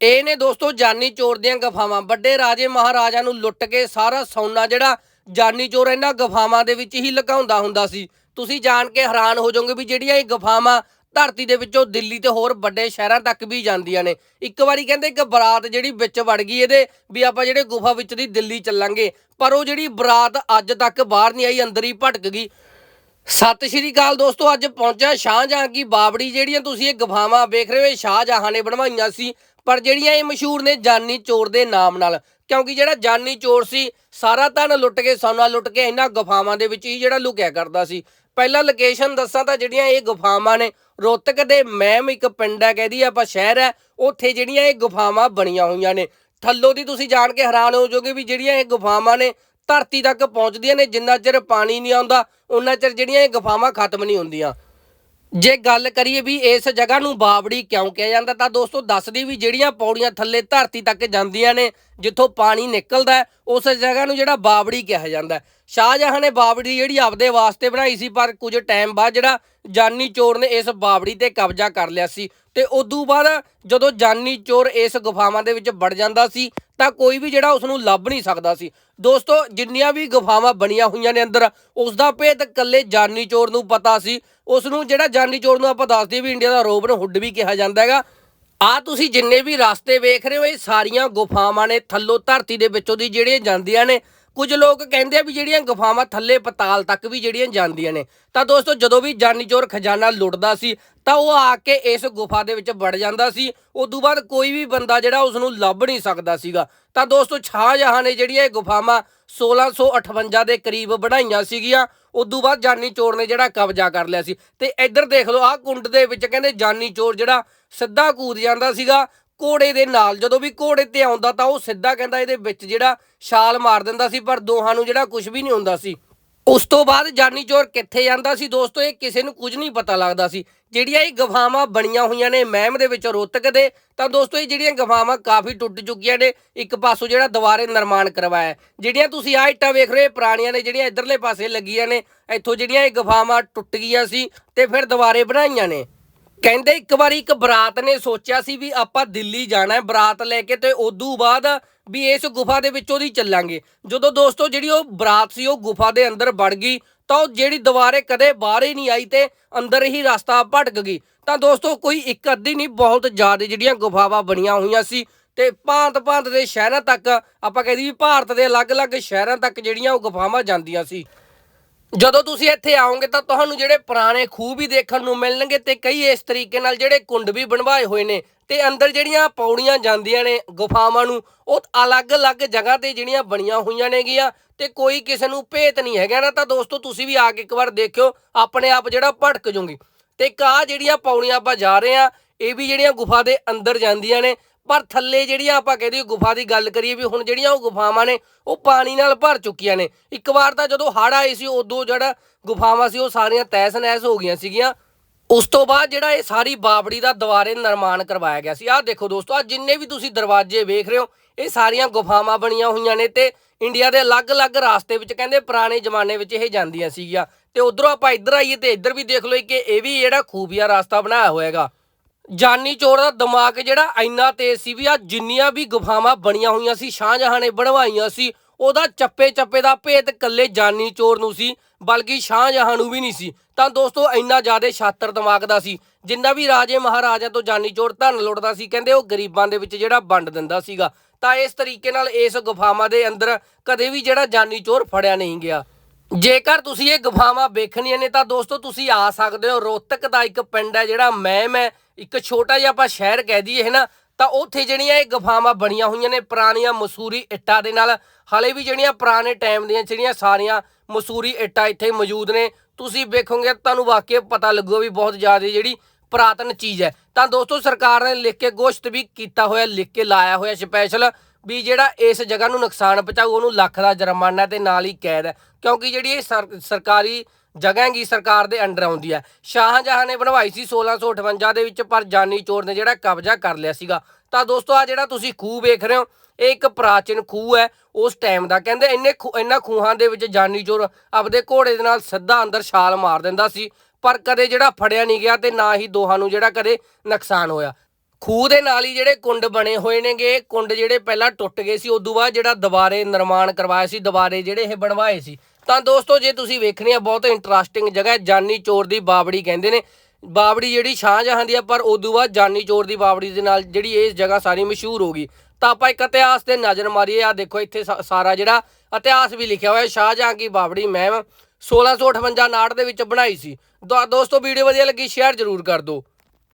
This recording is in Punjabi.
ਇਹ ਨੇ ਦੋਸਤੋ ਜਾਨੀ ਚੋਰ ਦੀਆਂ ਗਫਾਵਾਂ। ਵੱਡੇ ਰਾਜੇ ਮਹਾਰਾਜਾ ਨੂੰ ਲੁੱਟ ਕੇ ਸਾਰਾ ਸੋਨਾ ਜਿਹੜਾ ਜਾਨੀ ਚੋਰ ਇਹਨਾਂ ਗਫਾਵਾਂ ਦੇ ਵਿੱਚ ਹੀ ਲੁਕਾਉਂਦਾ ਹੁੰਦਾ ਸੀ। ਤੁਸੀਂ ਜਾਣ ਕੇ ਹੈਰਾਨ ਹੋ ਜਾਓਗੇ ਵੀ ਜਿਹੜੀਆਂ ਇਹ ਗਫਾਵਾਂ ਧਰਤੀ ਦੇ ਵਿੱਚੋਂ ਦਿੱਲੀ ਤੇ ਹੋਰ ਵੱਡੇ ਸ਼ਹਿਰਾਂ ਤੱਕ ਵੀ ਜਾਂਦੀਆਂ ਨੇ। ਇੱਕ ਵਾਰੀ ਕਹਿੰਦੇ ਇੱਕ ਬਰਾਤ ਜਿਹੜੀ ਵਿੱਚ ਵੜ ਗਈ ਇਹਦੇ ਵੀ ਆਪਾਂ ਜਿਹੜੇ ਗੁਫਾ ਵਿੱਚ ਦੀ ਦਿੱਲੀ ਚੱਲਾਂਗੇ। ਪਰ ਉਹ ਜਿਹੜੀ ਬਰਾਤ ਅੱਜ ਤੱਕ ਬਾਹਰ ਨਹੀਂ ਆਈ, ਅੰਦਰ ਹੀ ਭਟਕ ਗਈ। ਸਤਿ ਸ਼੍ਰੀ ਅਕਾਲ ਦੋਸਤੋ, ਅੱਜ ਪਹੁੰਚਿਆ ਸ਼ਾਹਜਹਾਂ ਕੀ ਬਾਵੜੀ ਜਿਹੜੀਆਂ ਤੁਸੀਂ ਇਹ ਗਫਾਵਾਂ ਵੇਖ ਰਹੇ ਹੋ, ਇਹ ਸ਼ਾਹਜਹਾਂ ਨੇ ਬਣਵਾਈਆਂ ਸੀ। ਪਰ ਜਿਹੜੀਆਂ ਇਹ ਮਸ਼ਹੂਰ ਨੇ ਜਾਨੀ ਚੋਰ ਦੇ ਨਾਮ ਨਾਲ, ਕਿਉਂਕਿ ਜਿਹੜਾ ਜਾਨੀ ਚੋਰ ਸੀ, ਸਾਰਾ ਧਨ ਲੁੱਟ ਕੇ, ਸੋਨਾ ਲੁੱਟ ਕੇ ਇਹਨਾਂ ਗੁਫਾਵਾਂ ਦੇ ਵਿੱਚ ਹੀ ਜਿਹੜਾ ਲੁਕਿਆ ਕਰਦਾ ਸੀ। ਪਹਿਲਾਂ ਲੋਕੇਸ਼ਨ ਦੱਸਾਂ ਤਾਂ ਜਿਹੜੀਆਂ ਇਹ ਗੁਫਾਵਾਂ ਨੇ ਰੋਹਤਕ ਦੇ ਮੈਮ ਇੱਕ ਪਿੰਡ ਹੈ, ਕਹਦੀ ਆਪਾਂ ਸ਼ਹਿਰ ਹੈ, ਉੱਥੇ ਜਿਹੜੀਆਂ ਇਹ ਗੁਫਾਵਾਂ ਬਣੀਆਂ ਹੋਈਆਂ ਨੇ। ਥੱਲੋਂ ਦੀ ਤੁਸੀਂ ਜਾਣ ਕੇ ਹੈਰਾਨ ਹੋ ਜਾਓਗੇ ਵੀ ਜਿਹੜੀਆਂ ਇਹ ਗੁਫਾਵਾਂ ਨੇ, ਧਰਤੀ ਤੱਕ ਪਹੁੰਚਦੀਆਂ ਨੇ, ਜਿੰਨਾ ਚਿਰ ਪਾਣੀ ਨਹੀਂ ਆਉਂਦਾ ਉਹਨਾਂ ਚਿਰ ਜਿਹੜੀਆਂ ਇਹ ਗੁਫਾਵਾਂ ਖਤਮ ਨਹੀਂ ਹੁੰਦੀਆਂ। ਜੇ ਗੱਲ ਕਰੀਏ ਵੀ ਇਸ ਜਗ੍ਹਾ ਨੂੰ ਬਾਬੜੀ ਕਿਉਂ ਕਿਹਾ ਜਾਂਦਾ, ਤਾਂ ਦੋਸਤੋ ਦੱਸਦੀ ਵੀ ਜਿਹੜੀਆਂ ਪੌੜੀਆਂ ਥੱਲੇ ਧਰਤੀ ਤੱਕ ਜਾਂਦੀਆਂ ਨੇ, ਜਿੱਥੋਂ ਪਾਣੀ ਨਿਕਲਦਾ ਉਸ ਜਗ੍ਹਾ ਨੂੰ ਜਿਹੜਾ ਬਾਬੜੀ ਕਿਹਾ ਜਾਂਦਾ ਸ਼ਾਹਜਹਾਂ ਨੇ ਬਾਬੜੀ ਜਿਹੜੀ ਆਪਦੇ ਵਾਸਤੇ ਬਣਾਈ ਸੀ, ਪਰ ਕੁਝ ਟਾਈਮ ਬਾਅਦ ਜਿਹੜਾ ਜਾਨੀ ਚੋਰ ਨੇ ਇਸ ਬਾਵੜੀ ਤੇ ਕਬਜ਼ਾ ਕਰ ਲਿਆ ਸੀ। ਤੇ ਉਦੋਂ ਬਾਅਦ ਜਦੋਂ ਜਾਨੀ ਚੋਰ ਇਸ ਗੁਫਾਵਾਂ ਦੇ ਵਿੱਚ ਵੜ ਜਾਂਦਾ ਸੀ ਤਾਂ ਕੋਈ ਵੀ ਜਿਹੜਾ ਉਸ ਨੂੰ ਲੱਭ ਨਹੀਂ ਸਕਦਾ ਸੀ। ਦੋਸਤੋ, ਜਿੰਨੀਆਂ ਵੀ ਗੁਫਾਵਾਂ ਬਣੀਆਂ ਹੋਈਆਂ ਨੇ ਅੰਦਰ ਉਸ ਦਾ ਭੇਦ ਇਕੱਲੇ ਜਾਨੀ ਚੋਰ ਨੂੰ ਪਤਾ ਸੀ। ਉਸ ਨੂੰ ਜਿਹੜਾ ਜਾਨੀ ਚੋਰ ਨੂੰ ਆਪਾਂ ਦੱਸਦੇ ਵੀ ਇੰਡੀਆ ਦਾ ਰੋਬਨ ਹੁੱਡ ਵੀ ਕਿਹਾ ਜਾਂਦਾ ਹੈਗਾ। ਆ ਤੁਸੀਂ ਜਿੰਨੇ ਵੀ ਰਸਤੇ ਵੇਖ ਰਹੇ ਹੋ, ਇਹ ਸਾਰੀਆਂ ਗੁਫਾਵਾਂ ਨੇ, ਥੱਲੋਂ ਧਰਤੀ ਦੇ ਵਿੱਚੋਂ ਦੀ ਜਿਹੜੀਆਂ ਜਾਂਦੀਆਂ ਨੇ ਕੁਝ ਲੋਕ ਕਹਿੰਦੇ ਆ ਵੀ ਜਿਹੜੀਆਂ ਗੁਫਾਵਾਂ ਥੱਲੇ ਪਤਾਲ ਤੱਕ ਵੀ ਜਿਹੜੀਆਂ ਜਾਂਦੀਆਂ ਨੇ। ਤਾਂ ਦੋਸਤੋ, ਜਦੋਂ ਵੀ ਜਾਨੀ ਚੋਰ ਖਜ਼ਾਨਾ ਲੁੱਟਦਾ ਸੀ, ਤਾਂ ਉਹ ਆ ਕੇ ਇਸ ਗੁਫਾ ਦੇ ਵਿੱਚ ਵੜ ਜਾਂਦਾ ਸੀ। ਉਦੋਂ ਬਾਅਦ ਕੋਈ ਵੀ ਬੰਦਾ ਜਿਹੜਾ ਉਸ ਨੂੰ ਲੱਭ ਨਹੀਂ ਸਕਦਾ ਸੀਗਾ। ਤਾਂ ਦੋਸਤੋ, ਸ਼ਾਹਜਹਾਂ ਨੇ ਜਿਹੜੀਆਂ ਇਹ ਗੁਫਾਵਾਂ 1658 ਦੇ ਕਰੀਬ ਬਣਾਈਆਂ ਸੀਗੀਆਂ, ਉਦੋਂ ਬਾਅਦ ਜਾਨੀ ਚੋਰ ਨੇ ਜਿਹੜਾ ਕਬਜ਼ਾ ਕਰ ਲਿਆ ਸੀ। ਤੇ ਇੱਧਰ ਦੇਖ ਲਓ, ਆਹ ਕੁੰਡ ਦੇ ਵਿੱਚ ਕਹਿੰਦੇ ਜਾਨੀ ਚੋਰ ਜਿਹੜਾ ਸਿੱਧਾ ਕੂਦ ਜਾਂਦਾ ਸੀਗਾ। ਘੋੜੇ ਦੇ ਨਾਲ, ਜਦੋਂ ਵੀ ਘੋੜੇ ਤੇ ਆਉਂਦਾ ਤਾਂ ਉਹ ਸਿੱਧਾ ਕਹਿੰਦਾ ਇਹਦੇ ਵਿੱਚ ਜਿਹੜਾ ਛਾਲ ਮਾਰ ਦਿੰਦਾ ਸੀ, ਪਰ ਦੋਹਾਂ ਨੂੰ ਜਿਹੜਾ ਕੁਝ ਵੀ ਨਹੀਂ ਹੁੰਦਾ ਸੀ। ਉਸ ਤੋਂ ਬਾਅਦ ਜਾਨੀ ਚੋਰ ਕਿੱਥੇ ਜਾਂਦਾ ਸੀ ਦੋਸਤੋ, ਇਹ ਕਿਸੇ ਨੂੰ ਕੁਝ ਨਹੀਂ ਪਤਾ ਲੱਗਦਾ ਸੀ। ਜਿਹੜੀਆਂ ਇਹ ਗਫਾਵਾਂ ਬਣੀਆਂ ਹੋਈਆਂ ਨੇ ਮਹਿਮ ਦੇ ਵਿੱਚ ਰੋਤਕ ਦੇ, ਤਾਂ ਦੋਸਤੋ ਇਹ ਜਿਹੜੀਆਂ ਗਫਾਵਾਂ ਕਾਫੀ ਟੁੱਟ ਚੁੱਕੀਆਂ ਨੇ, ਇੱਕ ਪਾਸੋਂ ਜਿਹੜਾ ਦੁਬਾਰੇ ਨਿਰਮਾਣ ਕਰਵਾਇਆ। ਜਿਹੜੀਆਂ ਤੁਸੀਂ ਆਹ ਇੱਟਾਂ ਵੇਖ ਰਹੇ ਪੁਰਾਣੀਆਂ ਨੇ, ਜਿਹੜੀਆਂ ਇਧਰਲੇ ਪਾਸੇ ਲੱਗੀਆਂ ਨੇ, ਇੱਥੋਂ ਜਿਹੜੀਆਂ ਇਹ ਗਫਾਵਾਂ ਟੁੱਟ ਗਈਆਂ ਸੀ ਤੇ ਫਿਰ ਦੁਬਾਰੇ ਬਣਾਈਆਂ ਨੇ। ਕਹਿੰਦੇ ਇੱਕ ਵਾਰੀ ਇੱਕ ਬਰਾਤ ਨੇ ਸੋਚਿਆ ਸੀ ਵੀ ਆਪਾਂ ਦਿੱਲੀ ਜਾਣਾ ਹੈ ਬਰਾਤ ਲੈ ਕੇ ਤੇ ਉਦੋਂ ਬਾਅਦ ਵੀ ਇਸ ਗੁਫਾ ਦੇ ਵਿੱਚੋਂ ਦੀ ਚੱਲਾਂਗੇ। ਜਦੋਂ ਦੋਸਤੋ ਜਿਹੜੀ ਉਹ ਬਰਾਤ ਸੀ ਉਹ ਗੁਫਾ ਦੇ ਅੰਦਰ ਵੜ ਗਈ ਤਾਂ ਉਹ ਜਿਹੜੀ ਦੁਬਾਰੇ ਕਦੇ ਬਾਹਰ ਹੀ ਨਹੀਂ ਆਈ ਤੇ ਅੰਦਰ ਹੀ ਰਸਤਾ ਭਟਕ ਗਈ। ਤਾਂ ਦੋਸਤੋ ਕੋਈ ਇੱਕ ਅੱਧੀ ਨਹੀਂ, ਬਹੁਤ ਜ਼ਿਆਦਾ ਜਿਹੜੀਆਂ ਗੁਫਾਵਾਂ ਬਣੀਆਂ ਹੋਈਆਂ ਸੀ ਤੇ ਭਾਂਤ ਭਾਂਤ ਦੇ ਸ਼ਹਿਰਾਂ ਤੱਕ ਆਪਾਂ ਕਹਿੰਦੇ ਵੀ ਭਾਰਤ ਦੇ ਅਲੱਗ-ਅਲੱਗ ਸ਼ਹਿਰਾਂ ਤੱਕ ਜਿਹੜੀਆਂ ਉਹ ਗੁਫਾਵਾਂ ਜਾਂਦੀਆਂ ਸੀ। ਜਦੋਂ ਤੁਸੀਂ ਇੱਥੇ ਆਓਗੇ ਤਾਂ ਤੁਹਾਨੂੰ ਜਿਹੜੇ ਪੁਰਾਣੇ ਖੂਹ ਵੀ ਦੇਖਣ ਨੂੰ ਮਿਲਣਗੇ ਤੇ ਕਈ ਇਸ ਤਰੀਕੇ ਨਾਲ ਜਿਹੜੇ ਕੁੰਡ ਵੀ ਬਣਵਾਏ ਹੋਏ ਨੇ ਤੇ ਅੰਦਰ ਜਿਹੜੀਆਂ ਪੌੜੀਆਂ ਜਾਂਦੀਆਂ ਨੇ ਗੁਫਾਵਾਂ ਨੂੰ, ਉਹ ਅਲੱਗ-ਅਲੱਗ ਜਗ੍ਹਾ ਤੇ ਜਿਹੜੀਆਂ ਬਣੀਆਂ ਹੋਈਆਂ ਨੇਗੀਆਂ ਤੇ ਕੋਈ ਕਿਸੇ ਨੂੰ ਭੇਤ ਨਹੀਂ ਹੈਗਾ ਨਾ, ਤਾਂ ਦੋਸਤੋ ਤੁਸੀਂ ਵੀ ਆ ਕੇ ਇੱਕ ਵਾਰ ਦੇਖਿਓ, ਆਪਣੇ ਆਪ ਜਿਹੜਾ ਭਟਕ ਜੂਗੀ। ਤੇ ਕਾ ਜਿਹੜੀਆਂ ਪੌੜੀਆਂ ਆਪਾਂ ਜਾ ਰਹੇ ਆ ਇਹ ਵੀ ਜਿਹੜੀਆਂ ਗੁਫਾ ਦੇ ਅੰਦਰ ਜਾਂਦੀਆਂ ਨੇ ਪਰ ਥੱਲੇ ਜਿਹੜੀਆਂ ਆਪਾਂ ਕਹਦੇ ਗੁਫਾ ਦੀ ਗੱਲ ਕਰੀਏ ਵੀ ਹੁਣ ਜਿਹੜੀਆਂ ਉਹ ਗੁਫਾਵਾਂ ਨੇ, ਉਹ ਪਾਣੀ ਨਾਲ ਭਰ ਚੁੱਕੀਆਂ ਨੇ। ਇੱਕ ਵਾਰ ਤਾਂ ਜਦੋਂ ਹੜ੍ਹ ਆਏ ਸੀ, ਉਦੋਂ ਜਿਹੜਾ ਗੁਫਾਵਾਂ ਸੀ, ਉਹ ਸਾਰੀਆਂ ਤਹਿਸ ਨਹਿਸ ਹੋ ਗਈਆਂ ਸੀਗੀਆਂ। ਉਸ ਤੋਂ ਬਾਅਦ ਜਿਹੜਾ ਇਹ ਸਾਰੀ ਬਾਬੜੀ ਦਾ ਦੁਬਾਰੇ ਨਿਰਮਾਣ ਕਰਵਾਇਆ ਗਿਆ ਸੀ। ਆਹ ਦੇਖੋ ਦੋਸਤੋ ਆ ਜਿੰਨੇ ਵੀ ਤੁਸੀਂ ਦਰਵਾਜ਼ੇ ਵੇਖ ਰਹੇ ਹੋ, ਇਹ ਸਾਰੀਆਂ ਗੁਫਾਵਾਂ ਬਣੀਆਂ ਹੋਈਆਂ ਨੇ ਤੇ ਇੰਡੀਆ ਦੇ ਅਲੱਗ-ਅਲੱਗ ਰਾਸਤੇ ਵਿੱਚ ਕਹਿੰਦੇ ਪੁਰਾਣੇ ਜ਼ਮਾਨੇ ਵਿੱਚ ਇਹ ਜਾਂਦੀਆਂ ਸੀਗੀਆਂ। ਤੇ ਉਧਰੋਂ ਆਪਾਂ ਇੱਧਰ ਆਈਏ ਤੇ ਇੱਧਰ ਵੀ ਦੇਖ ਲਓ ਕਿ ਇਹ ਵੀ ਜਿਹੜਾ ਖੂਬੀਆ ਰਾਸਤਾ ਬਣਾਇਆ ਹੋਇਆਗਾ ਜਾਨੀ ਚੋਰ ਦਾ ਦਿਮਾਗ ਜਿਹੜਾ ਇੰਨਾ ਤੇਜ਼ ਸੀ ਵੀ ਆ ਜਿੰਨੀਆਂ ਵੀ ਗੁਫਾਵਾਂ ਬਣੀਆਂ ਹੋਈਆਂ ਸੀ, ਸ਼ਾਹਜਹਾਂ ਨੇ ਬਣਵਾਈਆਂ ਸੀ, ਉਹਦਾ ਚੱਪੇ ਚੱਪੇ ਦਾ ਭੇਦ ਕੱਲੇ ਜਾਨੀ ਚੋਰ ਨੂੰ ਸੀ, ਬਲਕਿ ਸ਼ਾਹਜਹਾਂ ਨੂੰ ਵੀ ਨਹੀਂ ਸੀ। ਤਾਂ ਦੋਸਤੋ, ਇੰਨਾ ਜ਼ਿਆਦਾ ਛਾਤਰ ਦਿਮਾਗ ਦਾ ਸੀ, ਜਿੰਨਾ ਵੀ ਰਾਜੇ ਮਹਾਰਾਜਿਆਂ ਤੋਂ ਜਾਨੀ ਚੋਰ ਧਨ ਲੁੱਟਦਾ ਸੀ, ਕਹਿੰਦੇ ਉਹ ਗਰੀਬਾਂ ਦੇ ਵਿੱਚ ਜਿਹੜਾ ਵੰਡ ਦਿੰਦਾ ਸੀਗਾ। ਤਾਂ ਇਸ ਤਰੀਕੇ ਨਾਲ ਇਸ ਗੁਫਾਵਾਂ ਦੇ ਅੰਦਰ ਕਦੇ ਵੀ ਜਿਹੜਾ ਜਾਨੀ ਚੋਰ ਫੜਿਆ ਨਹੀਂ ਗਿਆ। ਜੇਕਰ ਤੁਸੀਂ ਇਹ ਗੁਫਾਵਾਂ ਵੇਖਣੀਆਂ ਨੇ ਤਾਂ ਦੋਸਤੋ, ਤੁਸੀਂ ਆ ਸਕਦੇ ਹੋ। ਰੋਹਤਕ ਦਾ ਇੱਕ ਪਿੰਡ ਹੈ ਜਿਹੜਾ ਮਹਿਮ ਹੈ। ਇੱਕ ਛੋਟਾ ਜਿਹਾ ਆਪਾਂ ਸ਼ਹਿਰ ਕਹਿ ਦਈਏ ਹੈ ਨਾ ਤਾਂ ਉੱਥੇ ਜਿਹੜੀਆਂ ਇਹ ਗੁਫਾਵਾਂ ਬਣੀਆਂ ਹੋਈਆਂ ਨੇ, ਪੁਰਾਣੀਆਂ ਮਸੂਰੀ ਇੱਟਾਂ ਦੇ ਨਾਲ, ਹਾਲੇ ਵੀ ਜਿਹੜੀਆਂ ਪੁਰਾਣੇ ਟਾਈਮ ਦੀਆਂ ਜਿਹੜੀਆਂ ਸਾਰੀਆਂ ਮਸੂਰੀ ਇੱਟਾਂ ਇੱਥੇ ਮੌਜੂਦ ਨੇ, ਤੁਸੀਂ ਵੇਖੋਗੇ, ਤੁਹਾਨੂੰ ਵਾਕਿਆ ਪਤਾ ਲੱਗੂਗਾ ਵੀ ਬਹੁਤ ਜ਼ਿਆਦਾ ਜਿਹੜੀ ਪੁਰਾਤਨ ਚੀਜ਼ ਹੈ। ਤਾਂ ਦੋਸਤੋ, ਸਰਕਾਰ ਨੇ ਲਿਖ ਕੇ ਗੋਸ਼ਤ ਵੀ ਕੀਤਾ ਹੋਇਆ, ਲਿਖ ਕੇ ਲਾਇਆ ਹੋਇਆ ਸਪੈਸ਼ਲ ਵੀ ਜਿਹੜਾ ਇਸ ਜਗ੍ਹਾ ਨੂੰ ਨੁਕਸਾਨ ਪਹੁੰਚਾਊ, ਉਹਨੂੰ ਲੱਖ ਦਾ ਜੁਰਮਾਨਾ ਤੇ ਨਾਲ ਹੀ ਕੈਦ ਹੈ। ਕਿਉਂਕਿ ਜਿਹੜੀ ਇਹ ਸਰਕਾਰੀ ਜਗ੍ਹਾ ਹੈਗੀ ਸਰਕਾਰ ਦੇ ਅੰਡਰ ਆਉਂਦੀ ਹੈ ਸ਼ਾਹਜਹਾਂ ਨੇ ਬਣਵਾਈ ਸੀ 1658 ਦੇ ਵਿੱਚ, ਪਰ ਜਾਨੀ ਚੋਰ ਨੇ ਜਿਹੜਾ ਕਬਜ਼ਾ ਕਰ ਲਿਆ ਸੀਗਾ। ਤਾਂ ਦੋਸਤੋ ਆ ਜਿਹੜਾ ਤੁਸੀਂ ਖੂਹ ਵੇਖ ਰਹੇ ਹੋ, ਇਹ ਇੱਕ ਪ੍ਰਾਚੀਨ ਖੂਹ ਹੈ। ਉਸ ਟਾਈਮ ਦਾ ਕਹਿੰਦੇ ਇੰਨੇ ਖੂਹ- ਇਹਨਾਂ ਖੂਹਾਂ ਦੇ ਵਿੱਚ ਜਾਨੀ ਚੋਰ ਆਪਦੇ ਘੋੜੇ ਦੇ ਨਾਲ ਸਿੱਧਾ ਅੰਦਰ ਛਾਲ ਮਾਰ ਦਿੰਦਾ ਸੀ, ਪਰ ਕਦੇ ਜਿਹੜਾ ਫੜਿਆ ਨਹੀਂ ਗਿਆ ਤੇ ਨਾ ਹੀ ਦੋਹਾਂ ਨੂੰ ਜਿਹੜਾ ਕਦੇ ਨੁਕਸਾਨ ਹੋਇਆ। ਖੂਹ ਦੇ ਨਾਲ ਹੀ ਜਿਹੜੇ ਕੁੰਡ ਬਣੇ ਹੋਏ ਨੇਗੇ, ਕੁੰਡ ਜਿਹੜੇ ਪਹਿਲਾਂ ਟੁੱਟ ਗਏ ਸੀ, ਉਦੋਂ ਬਾਅਦ ਜਿਹੜਾ ਦੁਬਾਰੇ ਨਿਰਮਾਣ ਕਰਵਾਇਆ ਸੀ, ਦੁਬਾਰੇ ਜਿਹੜੇ ਇਹ ਬਣਵਾਏ ਸੀ ਤਾਂ ਦੋਸਤੋ, ਜੇ ਤੁਸੀਂ ਵੇਖਣੀ ਆ, ਬਹੁਤ ਇੰਟਰਸਟਿੰਗ ਜਗ੍ਹਾ ਹੈ, ਜਾਨੀ ਚੋਰ ਦੀ ਬਾਵੜੀ ਕਹਿੰਦੇ ਨੇ। ਬਾਵੜੀ ਜਿਹੜੀ ਸ਼ਾਹਜਹਾਂ ਦੀ ਆ, ਪਰ ਉਦੋਂ ਬਾਅਦ ਜਾਨੀ ਚੋਰ ਦੀ ਬਾਵੜੀ ਦੇ ਨਾਲ ਜਿਹੜੀ ਇਹ ਜਗ੍ਹਾ ਸਾਰੀ ਮਸ਼ਹੂਰ ਹੋ ਗਈ। ਤਾਂ ਆਪਾਂ ਇੱਕ ਇਤਿਹਾਸ ਤੇ ਨਜ਼ਰ ਮਾਰੀਏ ਆ ਦੇਖੋ ਇੱਥੇ ਸਾ- ਸਾਰਾ ਜਿਹੜਾ ਇਤਿਹਾਸ ਵੀ ਲਿਖਿਆ ਹੋਇਆ, ਸ਼ਾਹਜਹਾਂ ਕੀ ਬਾਵੜੀ ਮਹਿਮ 1658 ਨਾਟ ਦੇ ਵਿੱਚ ਬਣਾਈ ਸੀ। ਦੋ- ਦੋਸਤੋ, ਵੀਡੀਓ ਵਧੀਆ ਲੱਗੀ, ਸ਼ੇਅਰ ਜ਼ਰੂਰ ਕਰ ਦਿਓ।